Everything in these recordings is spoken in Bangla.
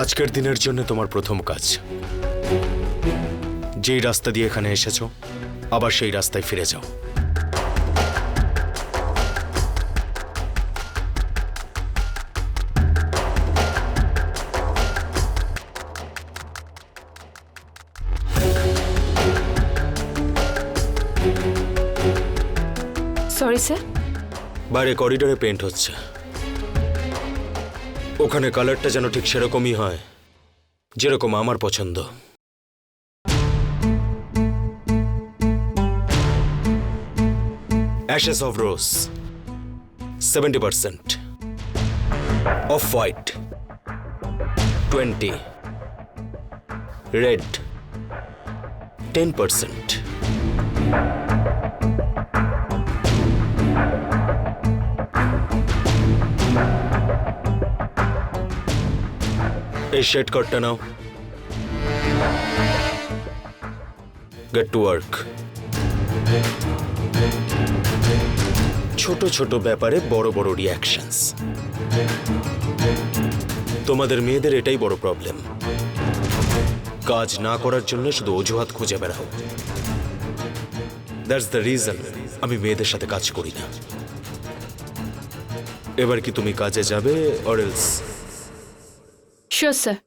আজকের দিনের জন্য তোমার প্রথম কাজ। যেই রাস্তা দিয়ে এখানে এসেছ আবার সেই রাস্তায় ফিরে যাও। সরি স্যার বাইরে করিডোরে পেন্ট হচ্ছে। ওখানে কালারটা যেন ঠিক সেরকমই হয় যেরকম আমার পছন্দ। ashes of rose seventy percent of white twenty red ten percent এই শেড কার্ডটা নাও গেট টু ওয়ার্ক ছোট ছোট ব্যাপারে বড় বড় রিয়াকশনস তোমাদের মেয়েদের এটাই বড় প্রবলেম কাজ না করার জন্য শুধু অজুহাত খুঁজে বেড়াও দ্যাটস দ্য রিজন আমি মেয়েদের সাথে কাজ করি না। এবার কি তুমি কাজে যাবে অর এলস শিওর স্যার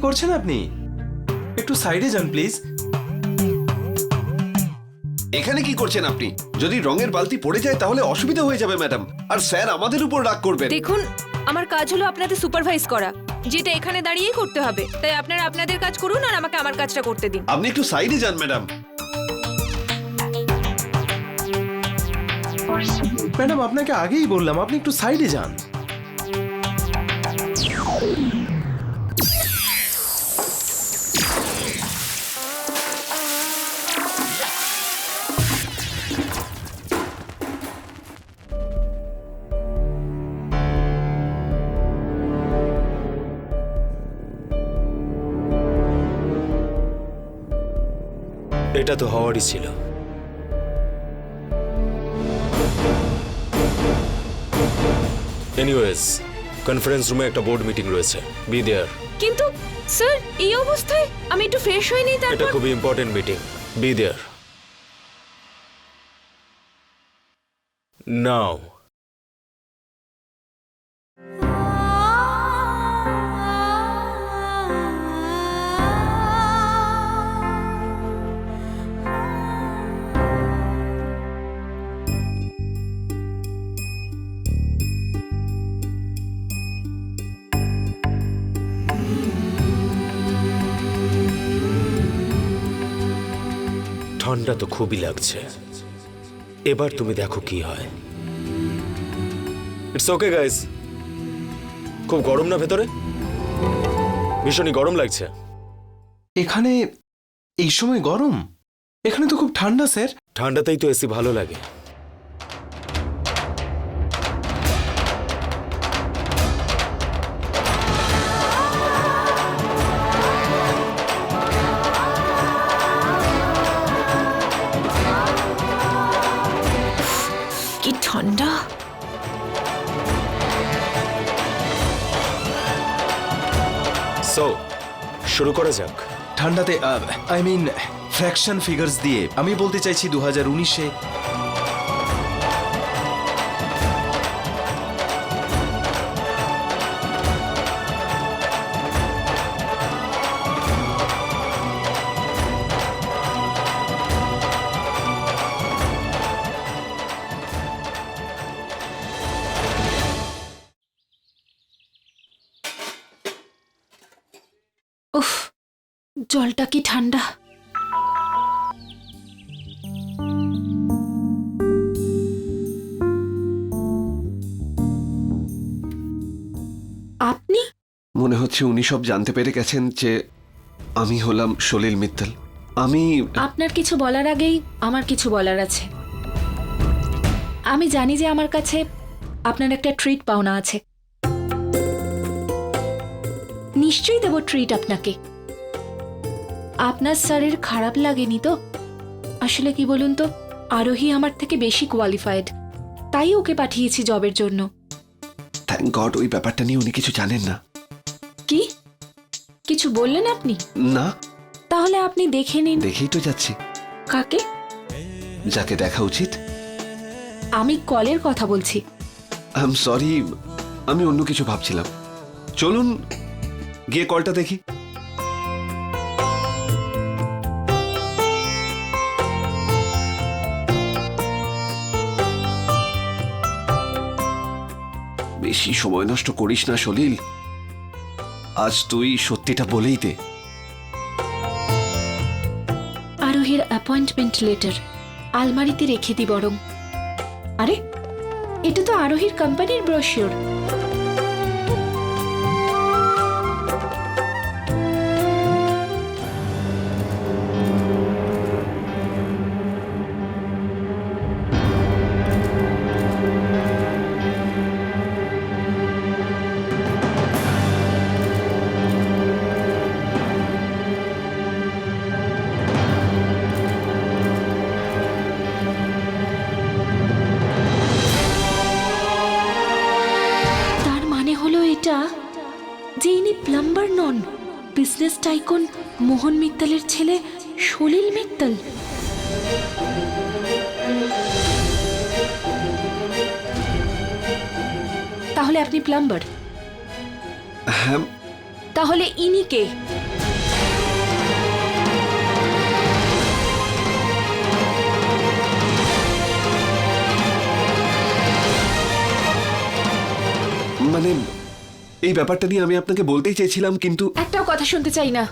করছেন আপনি? একটু সাইডে যান প্লিজ। এখানে কি করছেন আপনি? যদি রঙের বালতি পড়ে যায় তাহলে অসুবিধা হয়ে যাবে ম্যাডাম। আর স্যার আমাদের উপর রাগ করবেন। দেখুন আমার কাজ হলো আপনাদের সুপারভাইজ করা। যেটা এখানে দাঁড়িয়েই করতে হবে। তাই আপনারা আপনাদের কাজ করুন আর আমাকে আমার কাজটা করতে দিন। আপনি একটু সাইডে যান ম্যাডাম। ম্যাডাম আপনাকে আগেই বললাম আপনি একটু সাইডে যান। এটা তো হওয়ারই ছিল। এনিওয়েজ কনফারেন্স রুমে একটা বোর্ড মিটিং রয়েছে। বি দেয়ার কিন্তু স্যার এই অবস্থায় আমি একটু ফ্রেশ হইনি তারপর এটা খুবই important meeting be there now ঠান্ডা তো খুবই লাগছে। এবার তুমি দেখো কি হয়। ইটস ওকে গাইস খুব গরম না ভেতরে? ভীষণই গরম লাগছে। এখানে এই সময় গরম? এখানে তো খুব ঠান্ডা স্যার। ঠান্ডাতেই তো এসি ভালো লাগে। শুরু করা যাক। ঠান্ডাতে আই মিন ফ্র্যাকশন ফিগার্স দিয়ে। আমি বলতে চাইছি দু হাজার উনিশে জলটা কি ঠান্ডা? আপনি? মনে হচ্ছে উনি সব জানতে পেরে গেছেন যে আমি হলাম সলিল মিত্তল। আমি আপনার কিছু বলার আগেই আমার কিছু বলার আছে। আমি জানি যে আমার কাছে আপনার একটা ট্রিট পাওনা আছে। নিশ্চয়ই দেব ট্রিট আপনাকে। আপনার স্যারের খারাপ লাগেনি তো? আসলে কি বলুন তো আরোহী আমার থেকে বেশি কোয়ালিফাইড তাই ওকে পাঠিয়েছি জবের জন্য। থ্যাংক গড ওই ব্যাপারটা নিয়ে উনি কিছু জানেন না। কি? কিছু বললেন আপনি? না। তাহলে আপনি দেখে নিন। দেখেই তো যাচ্ছি। কাকে? যাকে দেখা উচিত। আমি কলের কথা বলছি। আই সরি আমি অন্য কিছু ভাবছিলাম। চলুন গিয়ে কলটা দেখি। বেশি সময় নষ্ট করিস না, সলিল। আজ তুই সত্যিটা বলেই দে। আরোহীর অ্যাপয়েন্টমেন্ট লেটার আলমারিতে রেখে দি বরং। আরে, এটা তো আরোহীর কোম্পানির ব্রোশিওর আপনি প্লাম্বার। হ্যাঁ। তাহলে ইনি কে? মানে এই ব্যাপারটা নিয়ে আমি আপনাকে বলতেই চেয়েছিলাম কিন্তু একটাও কথা শুনতে চাই না।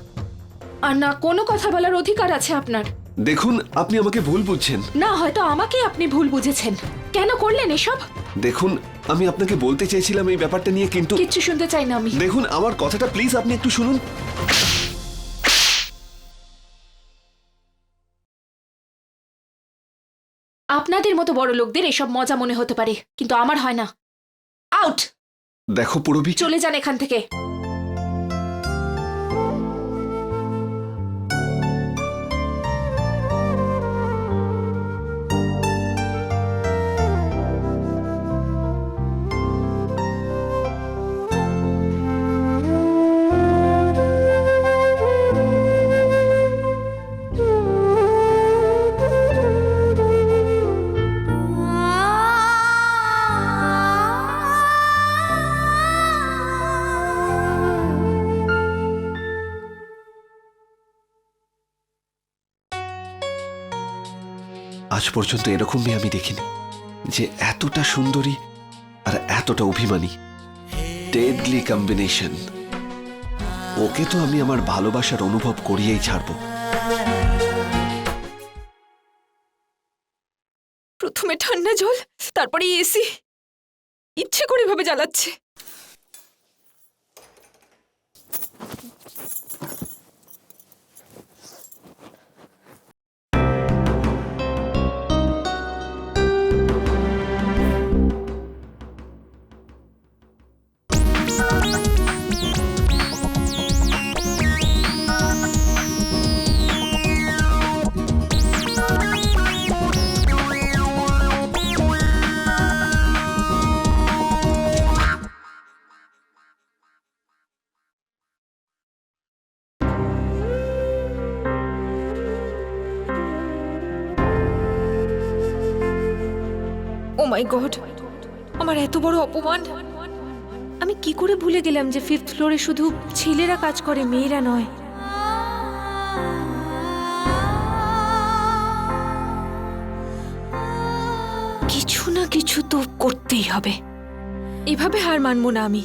আর না কোনো কথা বলার অধিকার আছে আপনার? দেখুন আপনি আমাকে ভুল বুঝছেন। না হয়তো আমাকে আপনি ভুল বুঝেছেন। কেন করলেন এসব? দেখুন আমি আপনাকে বলতে চেয়েছিলাম এই ব্যাপারটা নিয়ে কিন্তু কিচ্ছু শুনতে চাই না আমি। দেখুন আমার কথাটা প্লিজ আপনি একটু শুনুন। আপনাদের মতো বড় লোকদের এসব মজা মনে হতে পারে কিন্তু আমার হয় না। আউট! দেখো পুরবি। চলে যান এখান থেকে। পর্যন্ত এরকম মেয়ে আমি দেখিনি যে এতটা সুন্দরী আর এতটা অভিমানী। ডেডলি কম্বিনেশন ওকে তো আমি আমার ভালোবাসার অনুভব করিয়েই ছাড়বো। প্রথমে ঠান্ডা জল, তারপরে এসি। ইচ্ছে করে ভাবে জ্বালাচ্ছে। মাই গড আমার এত বড় অপমান। আমি কি করে ভুলে গেলাম যে ফিফথ ফ্লোরে শুধু ছেলেরা কাজ করে, মেয়েরা নয়। কিছু না কিছু তো করতেই হবে। এভাবে হার মানবো না আমি।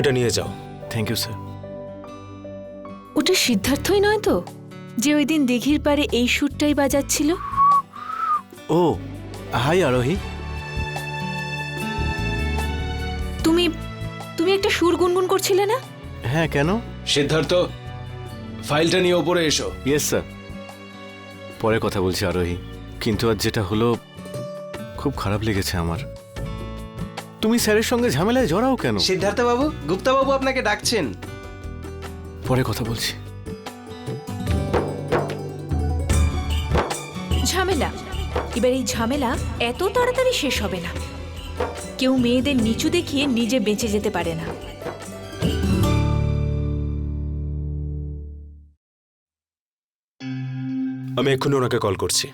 এটা নিয়ে যাও। থ্যাংক ইউ স্যার ওটা সিদ্ধার্থই নয় তো? যে ওই দিন দিঘির পারে এই সুরটাই বাজাচ্ছিল? ও হাই আরোহী। তুমি তুমি একটা সুর গুনগুন করছিলে না? হ্যাঁ কেন? সিদ্ধার্থ ফাইলটা নিয়ে ওপরে এসো। ইয়েস স্যার পরে কথা বলছি আরোহী। কিন্তু আজ যেটা হলো খুব খারাপ লেগেছে আমার। তুমি স্যারের সঙ্গে ঝামেলায় জড়াও কেন? সিদ্ধার্থ বাবু গুপ্তা বাবু আপনাকে ডাকছেন। পরে কথা বলছি। ঝামেলা। এবার এই ঝামেলা এত তাড়াতাড়ি শেষ হবে না। কেউ মেয়েদের নিচু দেখিয়ে নিজে বেঁচে যেতে পারে না। আমি এক্ষুনি ওনাকে কল করছি।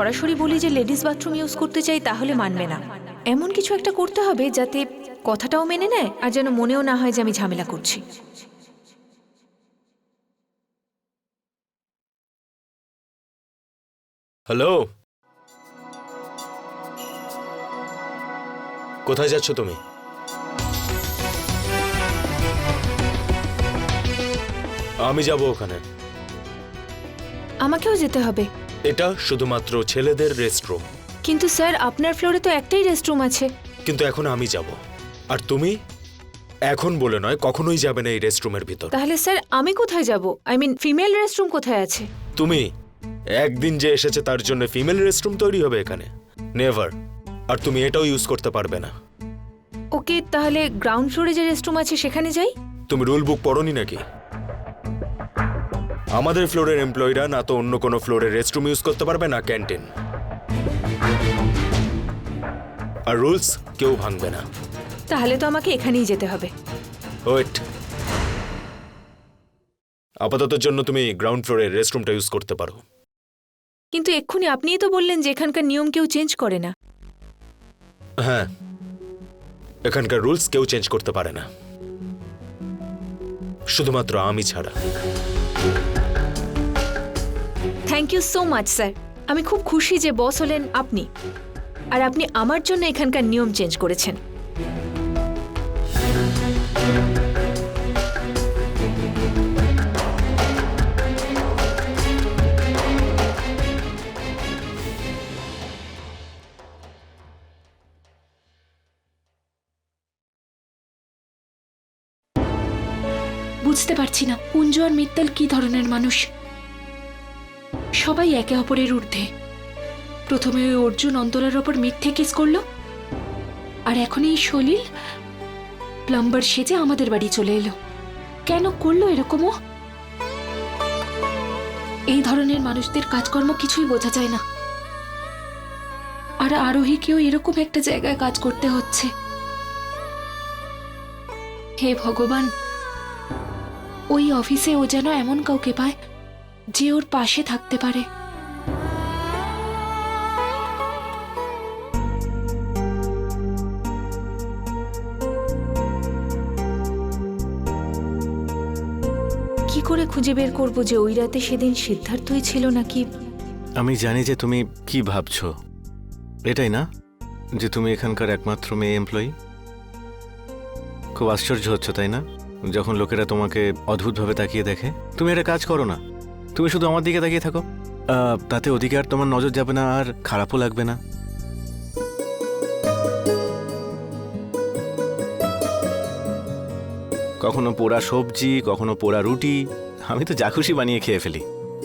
সরাসরি বলি যে লেডিস বাথরুম ইউজ করতে চাই তাহলে মানবে না। এমন কিছু একটা করতে হবে যাতে কথাটাও মেনে নেয় আর যেন মনেও না হয় যে আমি ঝামেলা করছি। হ্যালো? কোথায় যাচ্ছ তুমি? আমি যাব ওখানে। আমাকেও যেতে হবে। এটা শুধুমাত্র ছেলেদের রেস্টরুম কিন্তু স্যার আপনার ফ্লোরে তো একটাই রেস্টরুম আছে। কিন্তু এখন আমি যাব। আর তুমি? এখন বলে নয় কখনোই যাবে না এই রেস্টরুমের ভিতর। তাহলে স্যার আমি কোথায় যাব? আই মিন ফিমেল রেস্টরুম কোথায় আছে? তুমি? একদিন যে এসেছে তার জন্য ফিমেল রেস্টরুম তৈরি হবে এখানে। নেভার আর তুমি এটাও ইউজ করতে পারবে না। ওকে তাহলে গ্রাউন্ড ফ্লোরে যে রেস্টরুম আছে সেখানে যাই? তুমি রুল বুক পড়নি নাকি? আমাদের ফ্লোরের এমপ্লয়িরা না তো অন্য কোনো ফ্লোরের রেস্টরুম ইউজ করতে পারবে না ক্যান্টিন। আর রুলস কেউ ভাঙবে না। তাহলে তো আমাকে এখানেই যেতে হবে। ওয়েট। আপাতত জন্য তুমি গ্রাউন্ড ফ্লোরের রেস্টরুমটা ইউজ করতে পারো। কিন্তু এক্ষুনি আপনিই তো বললেন যে এখানকার নিয়ম কেউ চেঞ্জ করে না। হ্যাঁ। এখানকার রুলস কেউ চেঞ্জ করতে পারে না। শুধুমাত্র আমি ছাড়া। Thank you so much sir আমি খুব খুশি যে বস হলেন আপনি। আর আপনি আমার জন্য এখানকার নিয়ম চেঞ্জ করেছেন। বুঝতে পারছি না, কুঞ্জ আর মিত্তাল কি ধরনের মানুষ? সবাই একে অপরের ঊর্ধ্বে। প্রথমে ওই অর্জুন অন্তরের ওপর মিথ্যে কেস করল, আর এখন এই সলিল প্লাম্বার সেজে আমাদের বাড়ি চলে এলো। কেন করল এরকমও? এই ধরনের মানুষদের কাজকর্ম কিছুই বোঝা যায় না। আর আরোহীকেও এরকম একটা জায়গায় কাজ করতে হচ্ছে। হে ভগবান, ওই অফিসে ও যেন এমন কাউকে পায় যে ওর পাশে থাকতে পারে। কি করে খুঁজে বের করব যে ওই রাতে সেদিন সিদ্ধার্থই ছিল নাকি? আমি জানি যে তুমি কি ভাবছ। এটাই না? যে তুমি এখানকার একমাত্র মেয়ে এমপ্লয়ি খুব আশ্চর্য হচ্ছে, তাই না? যখন লোকেরা তোমাকে অদ্ভুতভাবে তাকিয়ে দেখে, তুমি একটা কাজ করো না। তুমি শুধু আমার দিকে তাকিয়ে থাকো। তাতে ওদিকে আর তোমার নজর যাবে না আর খারাপও লাগবে না। কখনো পোড়া সবজি কখনো পোড়া রুটি আমি তো যা খুশি বানিয়ে খেয়ে ফেলি।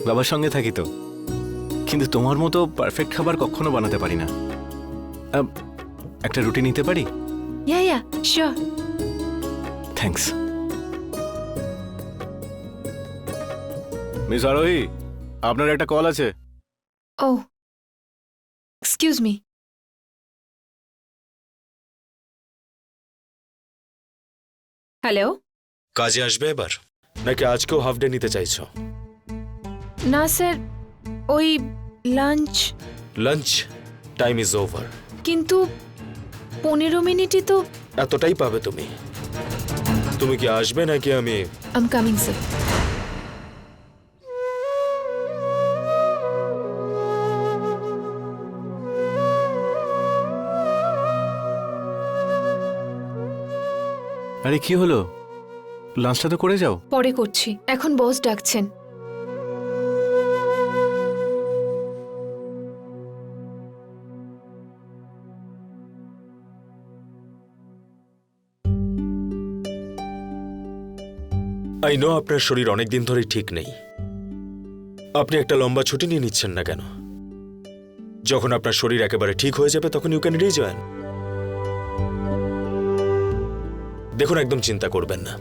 বাবার সঙ্গে থাকি তো। কিন্তু তোমার মতো পারফেক্ট খাবার কখনো বানাতে পারি না। একটা রুটি নিতে পারি? Yeah yeah sure thanks miss Arohi আপনার একটা কল আছে। ও এক্সকিউজ মি। হ্যালো? কাজে আসবে এবার? নাকি আজকেও হাফ ডে নিতে চাইছো? না স্যার ওই lunch. Lunch? Time is over. কিন্তু পনেরো মিনিটই তো এতটাই পাবে তুমি। তুমি কি আসবে নাকি আমি আম কামিং স্যার আরে কি হলো? লাঞ্চটা তো করে যাও। পরে করছি। এখন বস ডাকছেন। আই নো আপনার শরীর অনেক দিন ধরেই ঠিক নেই। আপনি একটা লম্বা ছুটি নিয়ে নিচ্ছেন না কেন? যখন আপনার শরীর একেবারে ঠিক হয়ে যাবে তখন ইউ ক্যান রিজয়েন দেখুন একদম চিন্তা করবেন না।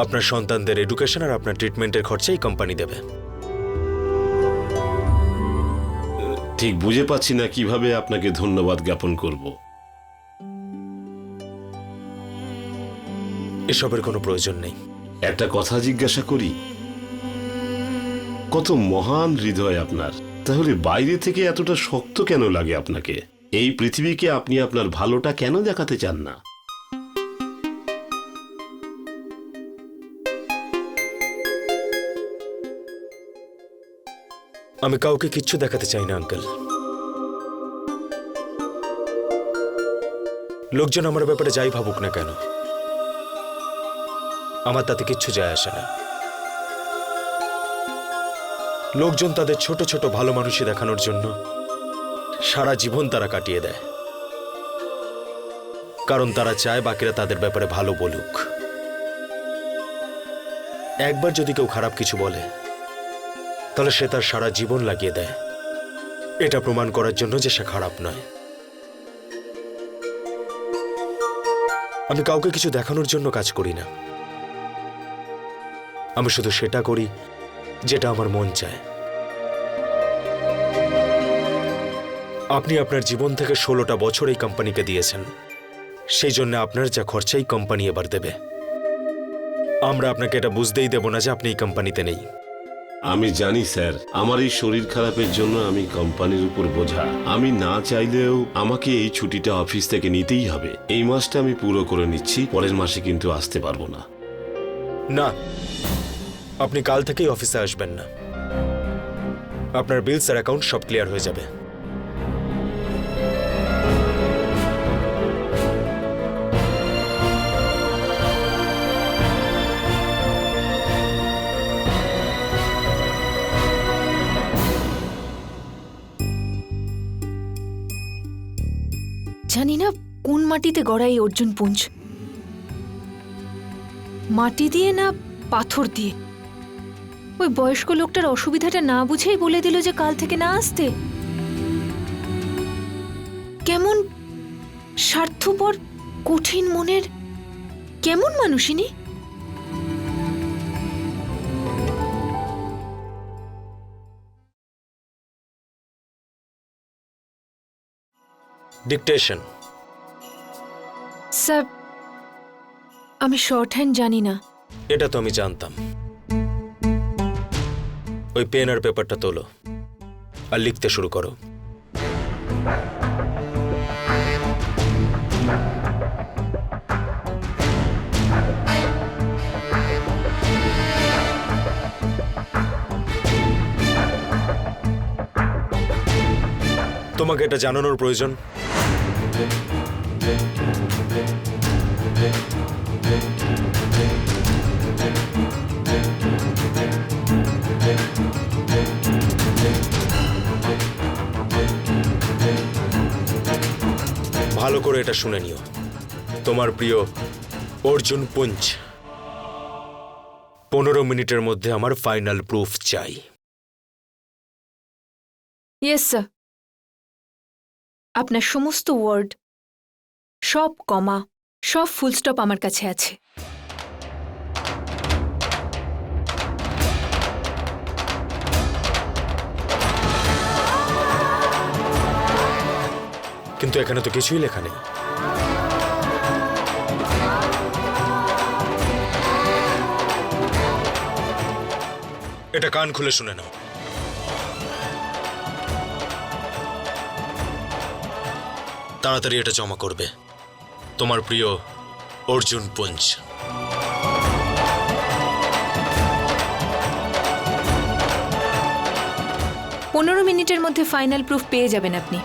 আপনার সন্তানদের এডুকেশন আর আপনার ট্রিটমেন্টের খরচাই কোম্পানি দেবে। ঠিক বুঝে পাচ্ছি না কীভাবে আপনাকে ধন্যবাদ জ্ঞাপন করব। এসবের কোনো প্রয়োজন নেই। একটা কথা জিজ্ঞাসা করি। কত মহান হৃদয় আপনার। তাহলে বাইরে থেকে এতটা শক্ত কেন লাগে আপনাকে? এই পৃথিবীকে আপনি আপনার ভালোটা কেন দেখাতে চান না? আমি কাউকে কিচ্ছু দেখাতে চাই না, আঙ্কেল। লোকজন আমার ব্যাপারে যাই ভাবুক না কেন, আমার তাতে কিচ্ছু যায় আসে না। লোকজন তাদের ছোট ছোট ভালো মানুষই দেখানোর জন্য সারা জীবন তারা কাটিয়ে দেয়। কারণ তারা চায় বাকিরা তাদের ব্যাপারে ভালো বলুক। একবার যদি কেউ খারাপ কিছু বলে তাহলে সে তার সারা জীবন লাগিয়ে দেয়। এটা প্রমাণ করার জন্য যে সে খারাপ নয়। আমি কাউকে কিছু দেখানোর জন্য কাজ করি না। আমি শুধু সেটা করি যেটা আমার মন চায়। আপনি আপনার জীবন থেকে ষোলোটা বছর এই কোম্পানিকে দিয়েছেন। সেই জন্য আপনার যা খরচাই কোম্পানি এবার দেবে। আমরা আপনাকে এটা বুঝতেই দেব না যে আপনি এই কোম্পানিতে নেই। আমি জানি, স্যার। আমার এই শরীর খারাপের জন্য আমি কোম্পানির উপর বোঝা। আমি না চাইলেও আমাকে এই ছুটিটা অফিস থেকে নিতেই হবে। এই মাসটা আমি পুরো করে নিচ্ছি, পরের মাসে কিন্তু আসতে পারব না। না, আপনি কাল থেকেই অফিসে আসবেন না। আপনার বিলস আর অ্যাকাউন্ট সব ক্লিয়ার হয়ে যাবে। জানি না কোন মাটিতে গড়া এই অর্জুন পুঞ্জ। মাটি দিয়ে না পাথর দিয়ে? ওই বয়স্ক লোকটার অসুবিধাটা না বুঝেই বলে দিল যে কাল থেকে না আসতে। কেমন স্বার্থপর, কঠিন মনের, কেমন মানুষিনী ডিকটেশন স্যার আমি শর্ট হ্যান্ড জানি না। এটা তো আমি জানতাম। ওই পেন আর পেপারটা তোলো আর লিখতে শুরু করো। তোমাকে এটা জানানোর প্রয়োজন। ভালো করে এটা শুনে নিও। তোমার প্রিয় অর্জুন পুঞ্জ, পনেরো মিনিটের মধ্যে আমার ফাইনাল প্রুফ চাই। ইয়েস স্যার আপনার সমস্ত ওয়ার্ড সব কমা সব ফুল স্টপ আমার কাছে আছে। কিন্তু এখানে তো কিছুই লেখা নেই। এটা কান খুলে শুনে নাও। তাড়াতাড়ি এটা জমা করবে। তোমার প্রিয় অর্জুন পুঞ্জ। পনেরো মিনিটের মধ্যে ফাইনাল প্রুফ পেয়ে যাবেন আপনি।